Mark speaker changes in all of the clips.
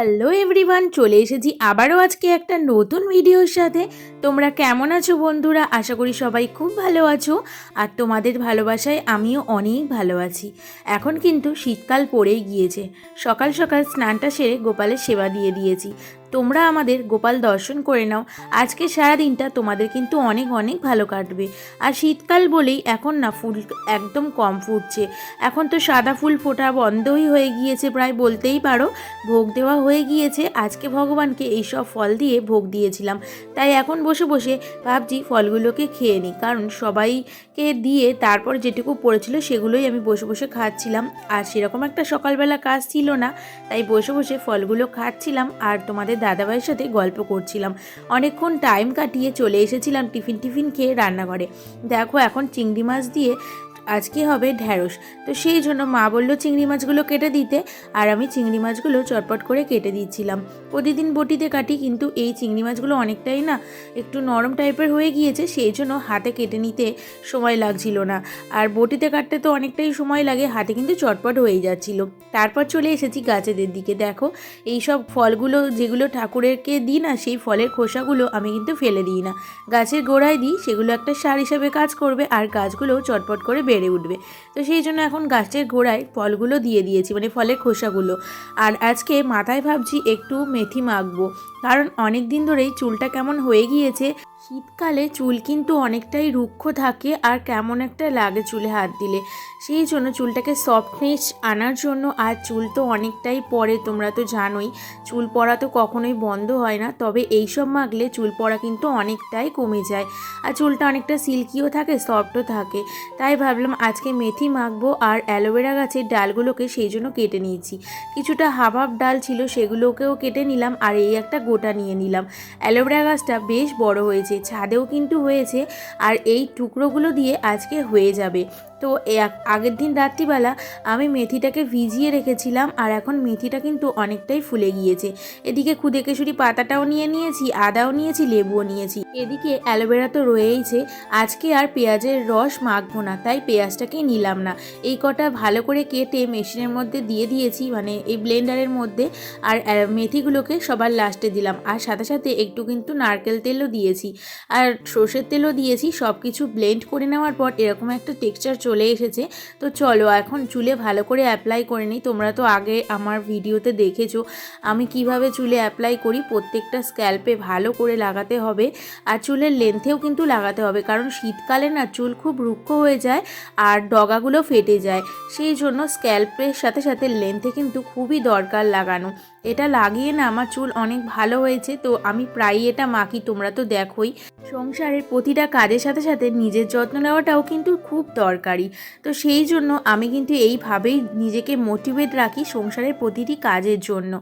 Speaker 1: Hello everyone চলে এসেছি আবারও আজকে একটা নতুন ভিডিওর সাথে। তোমরা কেমন আছো বন্ধুরা? আশা করি সবাই খুব ভালো আছো। আর তোমাদের ভালোবাসায় আমিও অনেক ভালো আছি। এখন কিন্তু শীতকাল পড়েই গিয়েছে। সকাল সকাল স্নানটা সেরে গোপালের সেবা দিয়ে দিয়েছি। তোমরা আমাদের গোপাল দর্শন করে নাও। আজকে সারা দিনটা তোমাদের কিন্তু অনেক অনেক ভালো কাটবে। আর শীতকাল বলেই এখন না ফুল একদম কম ফুটছে। এখন তো সাদা ফুল ফোটা বন্ধই হয়ে গিয়েছে প্রায় বলতেই পারো। ভোগ দেওয়া হয়ে গিয়েছে। আজকে ভগবানকে এইসব ফল দিয়ে ভোগ দিয়েছিলাম। তাই এখন বসে বসে ভাবছি ফলগুলোকে খেয়ে নিই। কারণ সবাইকে দিয়ে তারপর যেটুকু পড়েছিল সেগুলোই আমি বসে বসে খাচ্ছিলাম। আর সেরকম একটা সকালবেলা কাজ ছিল না, তাই বসে বসে ফলগুলো খাচ্ছিলাম আর তোমাদের দাদাভাইয়ের সাথে গল্প করছিলাম। অনেকক্ষণ টাইম কাটিয়ে চলে এসেছিলাম টিফিন টিফিন খেয়ে রান্নাঘরে। দেখো এখন চিংড়ি মাছ দিয়ে আজকে হবে? ঢ্যাঁড়স। তো সেই জন্য মা বলল, চিংড়ি মাছগুলো কেটে দিতে। আর আমি চিংড়ি মাছগুলো চটপট করে কেটে দিচ্ছিলাম। প্রতিদিন বটিতে কাটি, কিন্তু এই চিংড়ি মাছগুলো অনেকটাই না একটু নরম টাইপের হয়ে গিয়েছে, সেই জন্য হাতে কেটে নিতে সময় লাগছিল না। আর বটিতে কাটতে তো অনেকটাই সময় লাগে, হাতে কিন্তু চটপট হয়ে যাচ্ছিল। তারপর চলে এসেছি গাছেদের দিকে। দেখো এই সব ফলগুলো যেগুলো ঠাকুরেরকে দিই না, সেই ফলের খোসাগুলো আমি কিন্তু ফেলে দিই না। গাছের গোড়ায় দিই, সেগুলো একটা সার হিসাবে কাজ করবে, আর গাছগুলো চটপট করে বেড়ে উঠবে। তো সেই জন্য এখন গাছের গোড়ায় ফলগুলো দিয়ে দিয়েছি মানে ফলের খোসাগুলো। আর আজকে মাথায় ভাবছি একটু মেথি মাখবো। কারণ অনেক দিন ধরেই চুলটা কেমন হয়ে গিয়েছে শীতকালে চুল কিন্তু অনেকটাই রুক্ষ থাকে আর কেমন একটা লাগে চুলে হাত দিলে। সেই জন্য চুলটাকে সফটনেস আনার জন্য আর চুল তো অনেকটাই পড়ে তোমরা তো জানোই, চুল পড়া তো কখনোই বন্ধ হয় না। তবে এইসব মাখলে চুল পড়া কিন্তু অনেকটাই কমে যায় আর চুলটা অনেকটা সিল্কিও থাকে সফটও থাকে। তাই ভাবলাম আজকে মেথি মাখবো আর অ্যালোভেরা গাছের ডালগুলোকে সেই জন্য কেটে নিয়েছি। কিছুটা হাফ হাফ ডাল ছিল, সেগুলোকেও কেটে নিলাম আর এই একটা গোটা নিয়ে নিলাম। অ্যালোভেরা গাছটা বেশ বড় হয়েছে ছাদেও কিন্তু হয়েছে আর এই টুকরোগুলো দিয়ে আজকে হয়ে যাবে। তো আগের দিন রাত্রিবেলা আমি মেথিটাকে ভিজিয়ে রেখেছিলাম আর এখন মেথিটা কিন্তু অনেকটাই ফুলে গিয়েছে। এদিকে খুদে কেশুরি পাতাটাও নিয়ে নিয়েছি, আদাও নিয়েছি, লেবুও নিয়েছি। এদিকে অ্যালোভেরা তো রয়েইছে, আজকে আর পেঁয়াজের রস মাখবো না, তাই পেঁয়াজটাকে নিলাম না। এই কটা ভালো করে কেটে মেশিনের মধ্যে দিয়ে দিয়েছি মানে এই ব্লেন্ডারের মধ্যে, আর মেথিগুলোকে সবার লাস্টে দিলাম। আর সাথে সাথে একটু কিন্তু নারকেল তেলও দিয়েছি। আর সর্ষের তেলও দিয়েছি সব কিছু ব্লেন্ড করে নেওয়ার পর এরকম একটা টেক্সচার চলে এসেছে। তো চলো, এখন চুলে ভালো করে অ্যাপ্লাই করে নিই। তোমরা তো আগে আমার ভিডিওতে দেখেছ আমি কীভাবে চুলে অ্যাপ্লাই করি। প্রত্যেকটা স্ক্যাল্পে ভালো করে লাগাতে হবে আর চুলের লেন্থেও কিন্তু লাগাতে হবে। কারণ শীতকালে না চুল খুব রুক্ষ হয়ে যায় আর ডগাগুলো ফেটে যায়। সেই জন্য স্ক্যাল্পের সাথে সাথে লেন্থে কিন্তু খুবই দরকার লাগানো। এটা লাগিয়ে না আমার চুল অনেক ভালো হয়েছে। তো আমি প্রায়ই এটা মাখি, তোমরা তো দেখোই। সংসারের প্রতিটা কাজের সাথে সাথে নিজের যত্ন নেওয়াটাও কিন্তু খুব দরকারি। তো সেই জন্য আমি কিন্তু এইভাবেই নিজেকে মোটিভেট রাখি সংসারের প্রতিটি কাজের জন্য।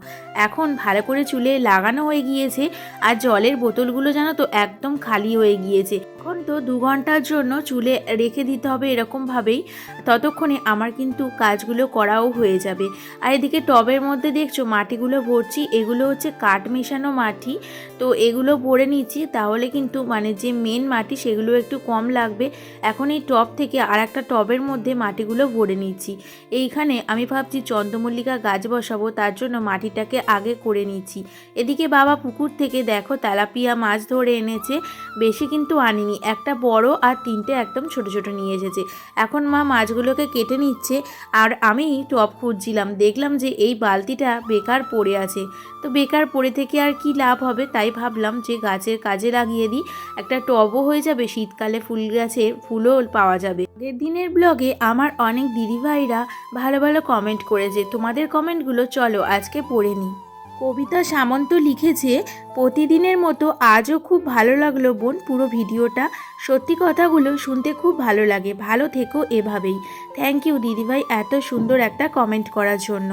Speaker 1: এখন ভালো করে চুলে লাগানো হয়ে গিয়েছে আর জলের বোতলগুলো জানো তো একদম খালি হয়ে গিয়েছে। এখন তো দু ঘণ্টার জন্য চুলে রেখে দিতে হবে এরকমভাবেই। ততক্ষণে আমার কিন্তু কাজগুলো করাও হয়ে যাবে। আর এদিকে টবের মধ্যে দেখছ মাটিগুলো ভরছি, এগুলো হচ্ছে কাঠ মেশানো মাটি। তো এগুলো ভরে নিচ্ছি, তাহলে কিন্তু মানে যে মেন মাটি সেগুলো একটু কম লাগবে। এখন এই টব থেকে আর একটা টবের মধ্যে মাটিগুলো ভরে নিচ্ছি। এইখানে আমি ভাবছি চন্দ্রমল্লিকা গাছ বসাবো, তার জন্য মাটিটাকে আগে করে নিচ্ছি। এদিকে বাবা পুকুর থেকে দেখো তেলাপিয়া মাছ ধরে এনেছে, বেশি কিন্তু আনিনি। একটা বড় আর তিনটে একদম ছোট ছোট নিয়ে এসেছে। এখন মা মাছগুলোকে কেটে নিচ্ছে, আর আমি টব খুঁজছিলাম। দেখলাম যে এই বালতিটা বেকার পড়ে আছে। তো বেকার পড়ে থেকে আর কি লাভ হবে? তাই ভাবলাম যে গাছের কাজে লাগিয়ে দিই। একটা টবও হয়ে যাবে, শীতকালে ফুল গাছে ফুলও পাওয়া যাবে। আগের দিনের ব্লগে আমার অনেক দিদিভাইরা ভালো ভালো কমেন্ট করেছে। তোমাদের কমেন্টগুলো চলো আজকে পড়ে নিই। কবিতা সামন্ত লিখেছে, প্রতিদিনের মতো আজও খুব ভালো লাগল বোন পুরো ভিডিওটা। সত্যি কথাগুলো শুনতে খুব ভালো লাগে। ভালো থেকো এভাবেই। থ্যাংক ইউ দিদিভাই এত সুন্দর একটা কমেন্ট করার জন্য।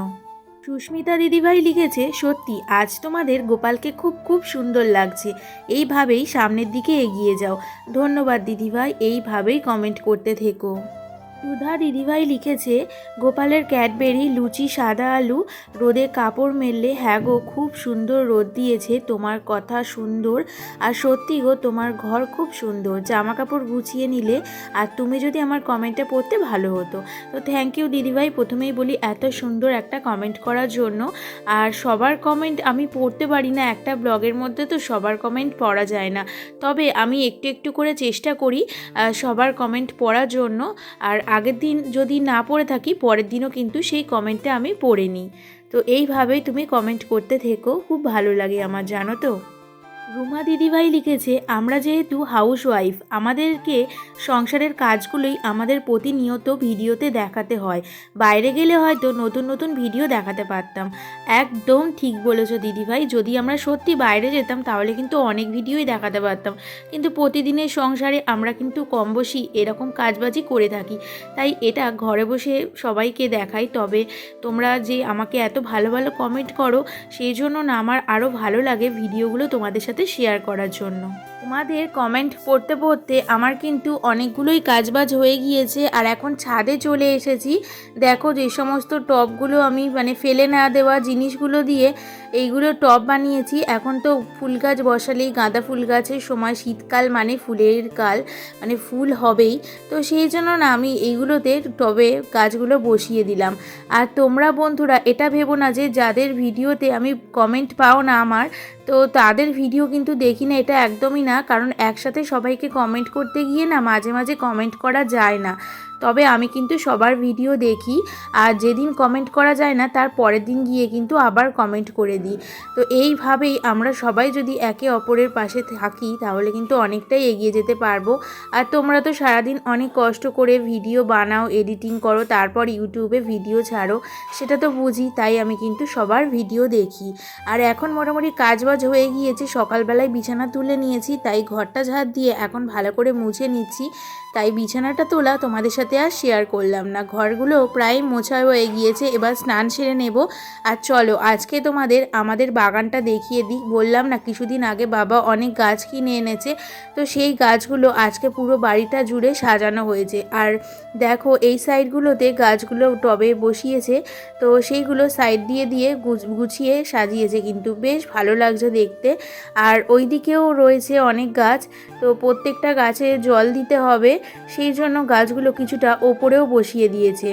Speaker 1: সুস্মিতা দিদিভাই লিখেছে, সত্যি, আজ তোমাদের গোপালকে খুব খুব সুন্দর লাগছে। এইভাবেই সামনের দিকে এগিয়ে যাও। ধন্যবাদ দিদিভাই, এইভাবেই কমেন্ট করতে থেকো। সুধা দিদিভাই লিখেছে, গোপালের ক্যাডবেরি, লুচি, সাদা আলু, রোদে কাপড় মেললে হ্যাঁ গো, খুব সুন্দর রোদ দিয়েছে, তোমার কথা সুন্দর। আর সত্যি গো, তোমার ঘর খুব সুন্দর জামা কাপড় গুছিয়ে নিলে আর তুমি যদি আমার কমেন্টটা পড়তে ভালো হতো। তো থ্যাংক ইউ দিদিভাই, প্রথমেই বলি এত সুন্দর একটা কমেন্ট করার জন্য। আর সবার কমেন্ট আমি পড়তে পারি না, একটা ব্লগের মধ্যে তো সবার কমেন্ট পড়া যায় না। তবে আমি একটু একটু করে চেষ্টা করি সবার কমেন্ট পড়ার জন্য। আর আগের দিন যদি না পড়ে থাকি, পরের দিনও কিন্তু সেই কমেন্টটা আমি পড়ে নিই। তো এইভাবেই তুমি কমেন্ট করতে থেকো, খুব ভালো লাগে আমার, জানো তো? রুমা দিদিভাই লিখেছে, আমরা যেহেতু হাউস ওয়াইফ আমাদেরকে সংসারের কাজগুলোই আমাদের প্রতিনিয়ত ভিডিওতে দেখাতে হয়। বাইরে গেলে হয়তো নতুন নতুন ভিডিও দেখাতে পারতাম। একদম ঠিক বলেছ দিদিভাই, যদি আমরা সত্যি বাইরে যেতাম তাহলে কিন্তু অনেক ভিডিওই দেখাতে পারতাম। কিন্তু প্রতিদিনের সংসারে আমরা কিন্তু কম বসি এরকম কাজবাজি করে থাকি। তাই এটা ঘরে বসে সবাইকে দেখাই, তবে তোমরা যে আমাকে এত ভালো ভালো কমেন্ট করো, সেই জন্য না আমার আরও ভালো লাগে ভিডিওগুলো তোমাদের সাথে শেয়ার করার জন্য। তোমাদের কমেন্ট পড়তে পড়তে আমার কিন্তু অনেকগুলোই কাজবাজ হয়ে গিয়েছে আর এখন ছাদে চলে এসেছি। দেখো যে সমস্ত টপগুলো আমি মানে ফেলে না দেওয়া জিনিসগুলো দিয়ে এইগুলো টব বানিয়েছি। এখন তো ফুল গাছ বসালেই গাঁদা ফুল গাছের সময় শীতকাল মানে ফুলের কাল মানে ফুল হবেই। তো সেই জন্য না আমি এইগুলোতে টবে গাছগুলো বসিয়ে দিলাম। আর তোমরা বন্ধুরা, এটা ভেবো না যে যাদের ভিডিওতে আমি কমেন্ট পাও না আমার, তো তাদের ভিডিও কিন্তু দেখি না, এটা একদমই না। কারণ একসাথে সবাইকে কমেন্ট করতে গিয়ে না মাঝে মাঝে কমেন্ট করা যায় না। তবে আমি কিন্তু সবার ভিডিও দেখি, আর যেদিন কমেন্ট করা যায় না, তার পরের দিন গিয়ে কিন্তু আবার কমেন্ট করে দিই। তো এইভাবেই আমরা সবাই যদি একে অপরের পাশে থাকি, তাহলে কিন্তু অনেকটাই এগিয়ে যেতে পারব। আর তোমরা তো সারাদিন অনেক কষ্ট করে ভিডিও বানাও এডিটিং করো, তারপর ইউটিউবে ভিডিও ছাড়ো, সেটা তো বুঝি, তাই আমি কিন্তু সবার ভিডিও দেখি। আর এখন মোটামুটি কাজবাজ হয়ে গিয়েছে, সকালবেলায় বিছানা তুলে নিয়েছি, তাই ঘরটা ঝাড় দিয়ে এখন ভালো করে মুছে নিচ্ছি। তাই বিছানাটা তোলা তোমাদের সাথে আর শেয়ার করলাম না। ঘরগুলো প্রায় মোছা হয়ে গিয়েছে, এবার স্নান সেরে নেব। আর চলো, আজকে তোমাদের, আমাদের বাগানটা দেখিয়ে দিই। বললাম না, কিছুদিন আগে বাবা অনেক গাছ কিনে এনেছে। তো সেই গাছগুলো আজকে পুরো বাড়িটা জুড়ে সাজানো হয়েছে। আর দেখো, এই সাইডগুলোতে গাছগুলো টবে বসিয়েছে। তো সেইগুলো সাইড দিয়ে দিয়ে গুছ- গুছিয়ে সাজিয়েছে কিন্তু। বেশ ভালো লাগছে দেখতে। আর ওই দিকেও রয়েছে অনেক গাছ। তো প্রত্যেকটা গাছে জল দিতে হবে। সেই জন্য গাছগুলো কিছুটা ওপরেও বসিয়ে দিয়েছে,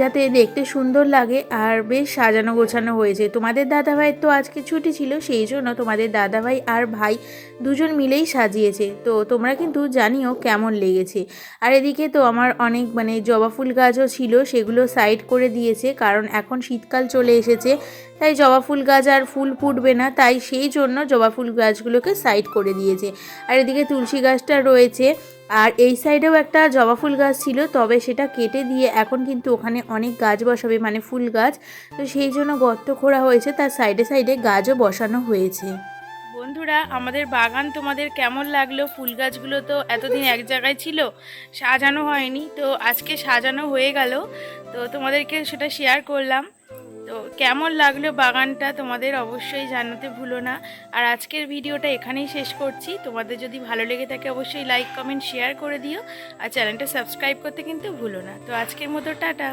Speaker 1: যাতে দেখতে সুন্দর লাগে আর বেশ সাজানো গোছানো হয়েছে। তোমাদের দাদাভাইয়ের তো আজকে ছুটি ছিল, সেই জন্য তোমাদের দাদাভাই আর ভাই দুজন মিলেই সাজিয়েছে। তো তোমরা কিন্তু জানিও কেমন লেগেছে। আর এদিকে তো আমার অনেক মানে জবা ফুল গাছও ছিল, সেগুলো সাইড করে দিয়েছে, কারণ এখন শীতকাল চলে এসেছে, তাই জবা ফুল গাছ আর ফুল ফুটবে না, তাই সেই জন্য জবা ফুল গাছগুলোকে সাইড করে দিয়েছে। আর এদিকে তুলসী গাছটা রয়েছে আর এই সাইডেও একটা জবা ফুল গাছ ছিল, তবে সেটা কেটে দিয়ে এখন কিন্তু ওখানে অনেক গাছ বসাবে মানে ফুল গাছ। তো সেই জন্য গর্ত খোঁড়া হয়েছে, তার সাইডে সাইডে গাছও বসানো হয়েছে। বন্ধুরা, আমাদের বাগান তোমাদের কেমন লাগল? ফুল গাছগুলো তো এতদিন এক জায়গায় ছিল, সাজানো হয়নি। তো আজকে সাজানো হয়ে গেল, তো তোমাদেরকে সেটা শেয়ার করলাম। তো কেমন লাগল বাগানটা তোমাদের অবশ্যই জানাতে ভুলো না। আর আজকের ভিডিওটা এখানেই শেষ করছি। তোমাদের যদি ভালো লেগে থাকে অবশ্যই লাইক কমেন্ট শেয়ার করে দিও। আর চ্যানেলটা সাবস্ক্রাইব করতে কিন্তু ভুলো না। তো আজকের মতো, টাটা।